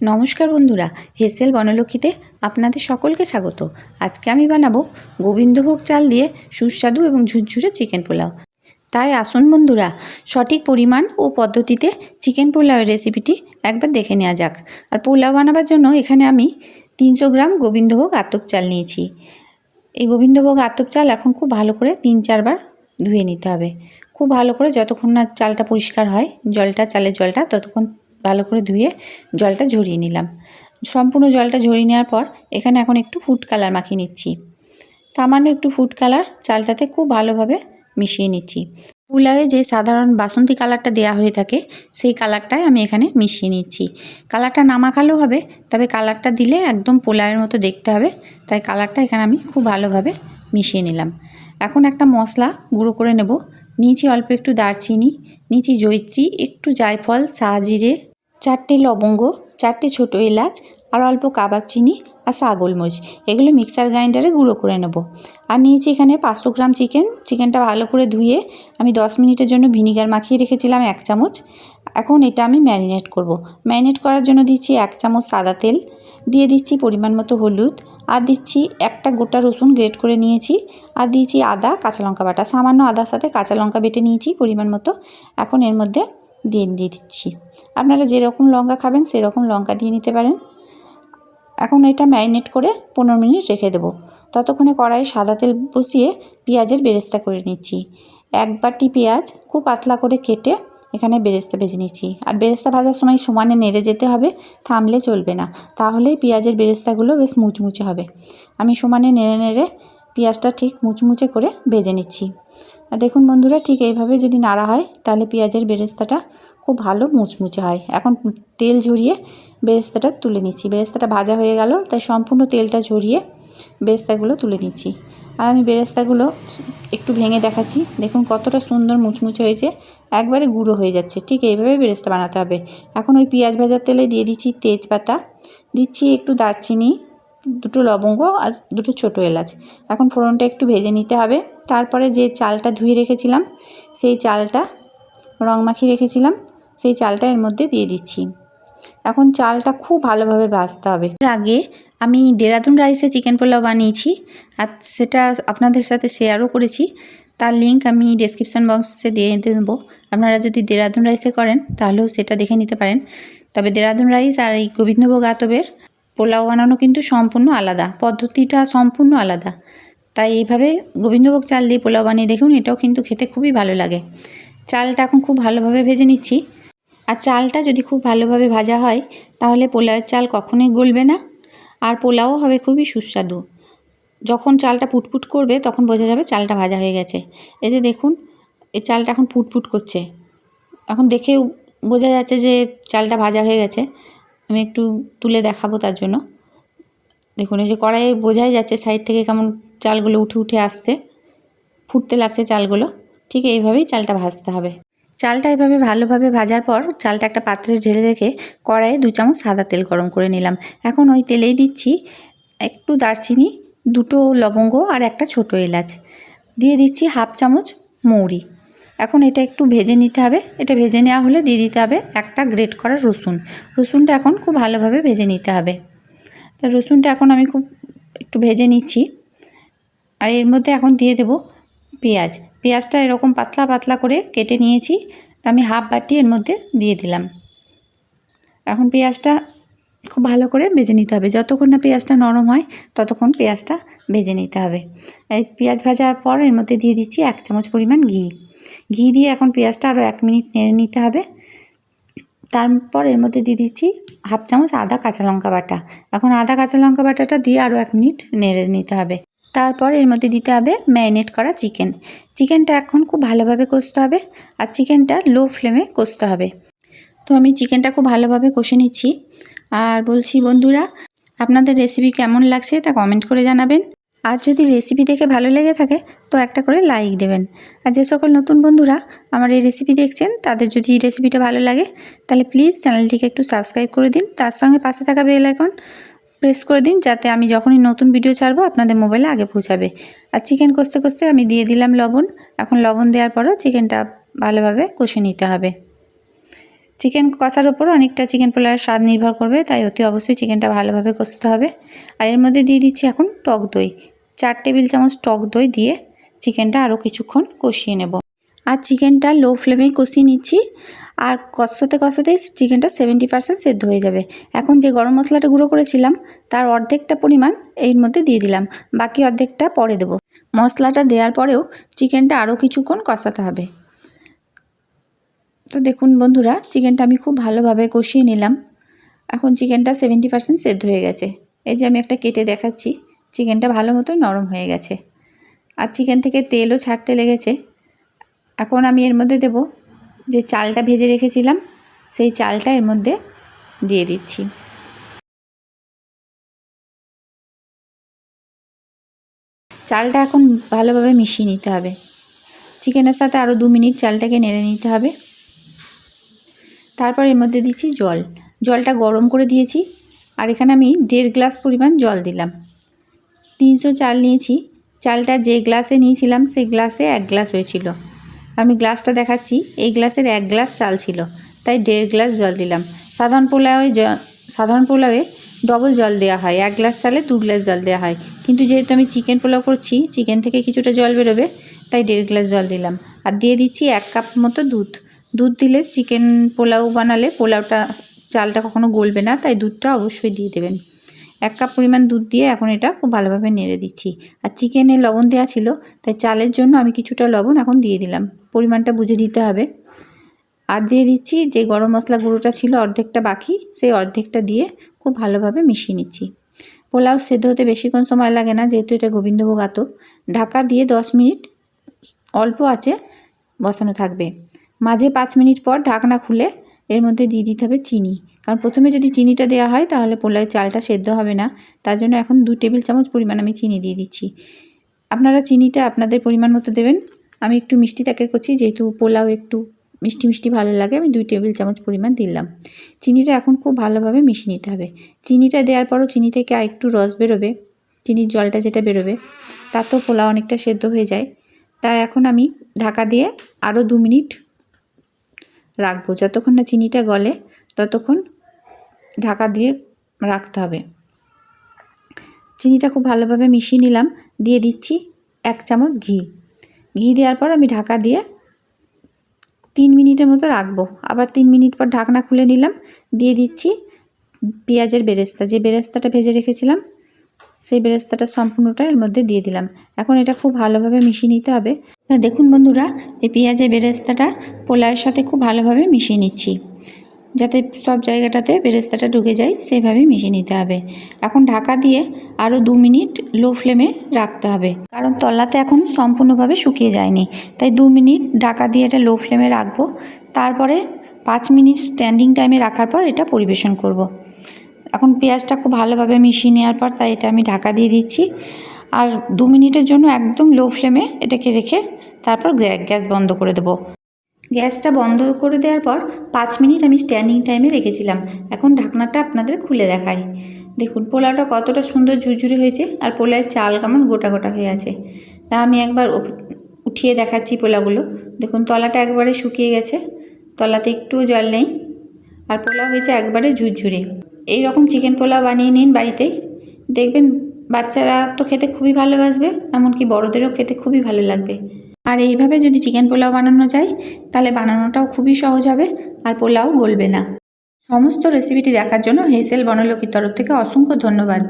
নমস্কার বন্ধুরা, হেসেল বনলক্ষ্মীতে আপনাদের সকলকে স্বাগত। আজকে আমি বানাবো গোবিন্দভোগ চাল দিয়ে সুস্বাদু এবং ঝুরঝুরে চিকেন পোলাও। তাই আসুন বন্ধুরা, সঠিক পরিমাণ ও পদ্ধতিতে চিকেন পোলাওয়ের রেসিপিটি একবার দেখে নেওয়া যাক। আর পোলাও বানাবার জন্য এখানে আমি তিনশো গ্রাম গোবিন্দভোগ আতপ চাল নিয়েছি। এই গোবিন্দভোগ আতপ চাল এখন খুব ভালো করে তিন চারবার ধুয়ে নিতে হবে। খুব ভালো করে যতক্ষণ না চালটা পরিষ্কার হয়, জলটা, চালের জলটা ততক্ষণ ভালো করে ধুয়ে জলটা ঝরিয়ে নিলাম। সম্পূর্ণ জলটা ঝরিয়ে নেওয়ার পর এখানে এখন একটু ফুড কালার মাখিয়ে নিচ্ছি। সামান্য একটু ফুড কালার চালটাতে খুব ভালোভাবে মিশিয়ে নিচ্ছি। পোলাওয়ে যে সাধারণ বাসন্তী কালারটা দেওয়া হয়ে থাকে, সেই কালারটাই আমি এখানে মিশিয়ে নিচ্ছি। কালারটা না মাখালেও হবে, তবে কালারটা দিলে একদম পোলাওয়ের মতো দেখতে হবে, তাই কালারটা এখানে আমি খুব ভালোভাবে মিশিয়ে নিলাম। এখন একটা মশলা গুঁড়ো করে নেব। নিয়েছি অল্প একটু দারচিনি নিয়েছি জৈত্রী একটু জায়ফল, সাজিরে চারটে লবঙ্গ, চারটে ছোটো এলাচ আর অল্প কাবাব চিনি আর গোলমরিচ। এগুলো মিক্সার গ্রাইন্ডারে গুঁড়ো করে নেব। আর নিয়েছি এখানে পাঁচশো গ্রাম চিকেন। চিকেনটা ভালো করে ধুয়ে আমি দশ মিনিটের জন্য ভিনিগার মাখিয়ে রেখেছিলাম এক চামচ। এখন এটা আমি ম্যারিনেট করব। ম্যারিনেট করার জন্য দিচ্ছি এক চামচ সাদা তেল। দিয়ে দিচ্ছি পরিমাণ মতো হলুদ। আর দিচ্ছি একটা গোটা রসুন গ্রেট করে নিয়েছি। আর দিয়েছি আদা, কাঁচা লঙ্কা বাটা। সামান্য আদার সাথে কাঁচা লঙ্কা বেটে নিয়েছি পরিমাণ মতো। এখন এর মধ্যে দিয়ে দিয়ে দিচ্ছি। আপনারা যেরকম লঙ্কা খাবেন, সেরকম লঙ্কা দিয়ে নিতে পারেন। এখন এটা ম্যারিনেট করে পনেরো মিনিট রেখে দেবো। ততক্ষণে কড়াইয়ে সাদা তেল বসিয়ে পেঁয়াজের বেরেস্তা করে নিচ্ছি। এক বাটি পেঁয়াজ খুব পাতলা করে কেটে এখানে বেরেস্তা ভেজে নিচ্ছি। আর বেরেস্তা ভাজার সময় সমানে নেড়ে যেতে হবে, থামলে চলবে না। তাহলেই পেঁয়াজের বেরেস্তাগুলো বেশ মুচমুচে হবে। আমি সমানে নেড়ে নেড়ে পেঁয়াজটা ঠিক মুচমুচে করে ভেজে নিচ্ছি। আর দেখুন বন্ধুরা, ঠিক এইভাবে যদি নাড়া হয়, তাহলে পেঁয়াজের বেরেস্তাটা খুব ভালো মুচমুচে হয়। এখন তেল ঝরিয়ে বেরেস্তাটা তুলে নিচ্ছি। বেরেস্তাটা ভাজা হয়ে গেল, তাই সম্পূর্ণ তেলটা ঝরিয়ে বেরেস্তাগুলো তুলে নিচ্ছি। আর আমি বেরেস্তাগুলো একটু ভেঙে দেখাচ্ছি। দেখুন কতটা সুন্দর মুচমুচে হয়েছে, একবারে গুঁড়ো হয়ে যাচ্ছে। ঠিক এইভাবে বেরেস্তা বানাতে হবে। এখন ওই পেঁয়াজ ভাজার তেলে দিয়ে দিচ্ছি তেজপাতা, দিচ্ছি একটু দারচিনি দুটো লবঙ্গ আর দুটো ছোটো এলাচ। এখন ফোড়নটা একটু ভেজে নিতে হবে। তারপরে যে চালটা ধুয়ে রেখেছিলাম, সেই চালটা রং মাখিয়ে রেখেছিলাম। সেই চালটা এর মধ্যে দিয়ে দিচ্ছি। এখন চালটা খুব ভালোভাবে ভাজতে হবে। এর আগে আমি দেরাদুন রাইসে চিকেন পোলাও বানিয়েছি আর সেটা আপনাদের সাথে শেয়ারও করেছি। তার লিঙ্ক আমি ডেসক্রিপশান বক্সে দিয়ে দেবো। আপনারা যদি দেরাদুন রাইসে করেন, তাহলেও সেটা দেখে নিতে পারেন। তবে দেরাদুন রাইস আর এই গোবিন্দভোগ আতবের পোলাও বানানো কিন্তু সম্পূর্ণ আলাদা, পদ্ধতিটা সম্পূর্ণ আলাদা। তাই এইভাবে গোবিন্দভোগ চাল দিয়ে পোলাও বানিয়ে দেখুন, এটাও কিন্তু খেতে খুবই ভালো লাগে। চালটা এখন খুব ভালোভাবে ভেজে নিচ্ছি। আর চালটা যদি খুব ভালোভাবে ভাজা হয়, তাহলে পোলাওয়ের চাল কখনোই গলবে না। আর পোলাও হবে খুবই সুস্বাদু। যখন চালটা ফুটফুট করবে, তখন বোঝা যাবে চালটা ভাজা হয়ে গেছে। এই যে দেখুন, এই চালটা এখন ফুটফুট করছে। এখন দেখে বোঝা যাচ্ছে যে চালটা ভাজা হয়ে গেছে। আমি একটু তুলে দেখাবো তার জন্য। দেখুন, এই যে কড়াইয়ে বোঝাই যাচ্ছে সাইড থেকে কেমন চালগুলো উঠে উঠে আসছে। ফুটতে লাগছে চালগুলো। ঠিক এইভাবেই চালটা ভাজতে হবে। চালটা এভাবে ভালোভাবে ভাজার পর চালটা একটা পাত্রে ঢেলে রেখে কড়াইয়ে দু চামচ সাদা তেল গরম করে নিলাম। এখন ওই তেলেই দিচ্ছি একটু দারচিনি, দুটো লবঙ্গ আর একটা ছোটো এলাচ। দিয়ে দিচ্ছি হাফ চামচ মৌরি। এখন এটা একটু ভেজে নিতে হবে। এটা ভেজে নেওয়া হলে দিয়ে দিতে হবে একটা গ্রেট করা রসুন। রসুনটা এখন খুব ভালোভাবে ভেজে নিতে হবে। তা রসুনটা এখন আমি খুব একটু ভেজে নিচ্ছি। আর এর মধ্যে এখন দিয়ে দেব পেঁয়াজ। পেঁয়াজটা এরকম পাতলা পাতলা করে কেটে নিয়েছি। তা আমি হাফ বাটি এর মধ্যে দিয়ে দিলাম। এখন পেঁয়াজটা খুব ভালো করে ভেজে নিতে হবে। যতক্ষণ না পেঁয়াজটা নরম হয়, ততক্ষণ পেঁয়াজটা ভেজে নিতে হবে। এই পেঁয়াজ ভাজার পর এর মধ্যে দিয়ে দিচ্ছি এক চামচ পরিমাণ ঘি। ঘি দিয়ে এখন পেঁয়াজটা আরও এক মিনিট নেড়ে নিতে হবে। তারপর এর মধ্যে দিয়ে দিচ্ছি হাফ চামচ আদা কাঁচা লঙ্কা বাটা। এখন আদা কাঁচা লঙ্কা বাটাটা দিয়ে আরও এক মিনিট নেড়ে নিতে হবে। তারপর এর মধ্যে দিতে হবে ম্যারিনেট করা চিকেন। চিকেনটা এখন খুব ভালোভাবে কষতে হবে আর চিকেনটা লো ফ্লেমে কষতে হবে। তো আমি চিকেনটা খুব ভালোভাবে কষে নিচ্ছি। আর বলছি বন্ধুরা, আপনাদের রেসিপি কেমন লাগছে তা কমেন্ট করে জানাবেন। আর যদি রেসিপি দেখে ভালো লেগে থাকে, তো একটা করে লাইক দেবেন। আর যে সকল নতুন বন্ধুরা আমার এই রেসিপি দেখছেন, তাদের যদি রেসিপিটা ভালো লাগে, তাহলে প্লিজ চ্যানেলটিকে একটু সাবস্ক্রাইব করে দিন। তার সঙ্গে পাশে থাকা বেল আইকন প্রেস করে দিন, যাতে আমি যখনই নতুন ভিডিও ছাড়বো, আপনাদের মোবাইলে আগে পৌঁছাবে। আর চিকেন কষতে কষতে আমি দিয়ে দিলাম লবণ। এখন লবণ দেওয়ার পরও চিকেনটা ভালোভাবে কষে নিতে হবে। চিকেন কষার ওপর অনেকটা চিকেন পোলাওয়ের স্বাদ নির্ভর করবে, তাই অতি অবশ্যই চিকেনটা ভালোভাবে কষতে হবে। আর এর মধ্যে দিয়ে দিচ্ছি এখন টক দই। চার টেবিল চামচ টক দই দিয়ে চিকেনটা আরও কিছুক্ষণ কষিয়ে নেব। আর চিকেনটা লো ফ্লেমেই কষিয়ে নিচ্ছি। আর কষাতে কষাতেই চিকেনটা সেভেন্টি পার্সেন্ট সেদ্ধ হয়ে যাবে। এখন যে গরম মশলাটা গুঁড়ো করেছিলাম, তার অর্ধেকটা পরিমাণ এর মধ্যে দিয়ে দিলাম। বাকি অর্ধেকটা পরে দেবো। মশলাটা দেওয়ার পরেও চিকেনটা আরও কিছুক্ষণ কষাতে হবে। তো দেখুন বন্ধুরা, চিকেনটা আমি খুব ভালোভাবে কষিয়ে নিলাম। এখন চিকেনটা সেভেন্টি পার্সেন্ট সেদ্ধ হয়ে গেছে। এই যে আমি একটা কেটে দেখাচ্ছি, চিকেনটা ভালো মতো নরম হয়ে গেছে। আর চিকেন থেকে তেলও ছাড়তে লেগেছে। এখন আমি এর মধ্যে দেব যে চালটা ভেজে রেখেছিলাম, সেই চালটা এর মধ্যে দিয়ে দিচ্ছি। চালটা এখন ভালোভাবে মিশিয়ে নিতে হবে। চিকেনের সাথে আরও দু মিনিট চালটাকে নেড়ে নিতে হবে। তারপর এর মধ্যে দিচ্ছি জল। জলটা গরম করে দিয়েছি আর এখানে আমি দেড় গ্লাস পরিমাণ জল দিলাম। তিনশো চাল নিয়েছি। চালটা যে গ্লাসে নিয়েছিলাম সেই গ্লাসে এক গ্লাস হয়েছিল। আমি গ্লাসটা দেখাচ্ছি। এই গ্লাসের এক গ্লাস চাল ছিল, তাই দেড় গ্লাস জল দিলাম। সাধারণ পোলাওয়ে সাধারণ পোলাওয়ে ডবল জল দেওয়া হয়। এক গ্লাস চালে দু গ্লাস জল দেওয়া হয়। কিন্তু যেহেতু আমি চিকেন পোলাও করছি, চিকেন থেকে কিছুটা জল বেরোবে, তাই দেড় গ্লাস জল দিলাম। আর দিয়ে দিচ্ছি এক কাপ মতো দুধ। দুধ দিলে চিকেন পোলাও বানালে পোলাওটা, চালটা কখনো গলবে না, তাই দুধটা অবশ্যই দিয়ে দেবেন। এক কাপ পরিমাণ দুধ দিয়ে এখন এটা খুব ভালোভাবে নেড়ে দিচ্ছি। আর চিকেনে লবণ দেওয়া ছিল, তাই চালের জন্য আমি কিছুটা লবণ এখন দিয়ে দিলাম। পরিমাণটা বুঝে দিতে হবে। আর দিয়ে দিচ্ছি যে গরম মশলা গুঁড়োটা ছিল অর্ধেকটা বাকি, সেই অর্ধেকটা দিয়ে খুব ভালোভাবে মিশিয়ে নিচ্ছি। পোলাও সেদ্ধ হতে বেশিক্ষণ সময় লাগে না, যেহেতু এটা গোবিন্দভোগ আতো ঢাকা দিয়ে দশ মিনিট অল্প আছে বসানো থাকবে। মাঝে পাঁচ মিনিট পর ঢাকনা খুলে এর মধ্যে দিয়ে দিতে হবে চিনি। কারণ প্রথমে যদি চিনিটা দেওয়া হয় তাহলে পোলাওয়ের চালটা সেদ্ধ হবে না। তার জন্য এখন দু টেবিল চামচ পরিমাণ আমি চিনি দিয়ে দিচ্ছি। আপনারা চিনিটা আপনাদের পরিমাণ মতো দেবেন। আমি একটু মিষ্টি ত্যাকের করছি, যেহেতু পোলাও একটু মিষ্টি মিষ্টি ভালো লাগে, আমি দুই টেবিল চামচ পরিমাণ দিলাম। চিনিটা এখন খুব ভালোভাবে মিশিয়ে নিতে হবে। চিনিটা দেওয়ার পরও চিনি থেকে আর একটু রস বেরোবে, চিনির জলটা যেটা বেরোবে, তাতেও পোলাও অনেকটা সেদ্ধ হয়ে যায়। তাই এখন আমি ঢাকা দিয়ে আরও দু মিনিট রাখব। যতক্ষণ না চিনিটা গলে, ততক্ষণ ঢাকা দিয়ে রাখতে হবে। চিনিটা খুব ভালোভাবে মিশিয়ে নিলাম। দিয়ে দিচ্ছি এক চামচ ঘি। ঘি দেওয়ার পর আমি ঢাকা দিয়ে তিন মিনিটের মতো রাখব। আবার তিন মিনিট পর ঢাকনা খুলে নিলাম। দিয়ে দিচ্ছি পেঁয়াজের বেরেস্তা। যে বেরেস্তাটা ভেজে রেখেছিলাম সেই বেরেস্তাটা সম্পূর্ণটা এর মধ্যে দিয়ে দিলাম। এখন এটা খুব ভালোভাবে মিশিয়ে নিতে হবে। দেখুন বন্ধুরা, এই পেঁয়াজের বেরেস্তাটা পোলাওয়ের সাথে খুব ভালোভাবে মিশিয়ে নিচ্ছি। যাতে সব জায়গাটাতে বেরেস্তাটা ঢুকে যায়, সেইভাবেই মিশিয়ে নিতে হবে। এখন ঢাকা দিয়ে আরও দু মিনিট লো ফ্লেমে রাখতে হবে। কারণ তলাতে এখন সম্পূর্ণভাবে শুকিয়ে যায়নি। তাই দু মিনিট ঢাকা দিয়ে এটা লো ফ্লেমে রাখব। তারপরে পাঁচ মিনিট স্ট্যান্ডিং টাইমে রাখার পর এটা পরিবেশন করব। এখন পেঁয়াজটা খুব ভালোভাবে মিশিয়ে নেওয়ার পর তাই এটা আমি ঢাকা দিয়ে দিচ্ছি। আর দু মিনিটের জন্য একদম লো ফ্লেমে এটাকে রেখে তারপর গ্যাস বন্ধ করে দেবো। গ্যাসটা বন্ধ করে দেওয়ার পর পাঁচ মিনিট আমি স্ট্যান্ডিং টাইমে রেখেছিলাম। এখন ঢাকনাটা আপনাদের খুলে দেখাই। দেখুন, পোলাওটা কতটা সুন্দর ঝুরঝুরে হয়েছে আর পোলাওয়ের চাল কেমন গোটা গোটা হয়ে আছে। তা আমি একবার উঠিয়ে দেখাচ্ছি পোলাওগুলো। দেখুন, তলাটা একবারে শুকিয়ে গেছে। তলাতে একটুও জল নেই। আর পোলাও হয়েছে একবারে ঝুরঝুরে। এই রকম চিকেন পোলাও বানিয়ে নিন বাড়িতেই দেখবেন বাচ্চারা তো খেতে খুবই ভালোবাসবে, এমনকি বড়দেরও খেতে খুবই ভালো লাগবে। আর এইভাবে যদি চিকেন পোলাও বানানো যায়, তাহলে বানানোটাও খুবই সহজ হবে আর পোলাও গলবে না। সমস্ত রেসিপিটি দেখার জন্য হেসেল বনলকির তরফ থেকে অসংখ্য ধন্যবাদ।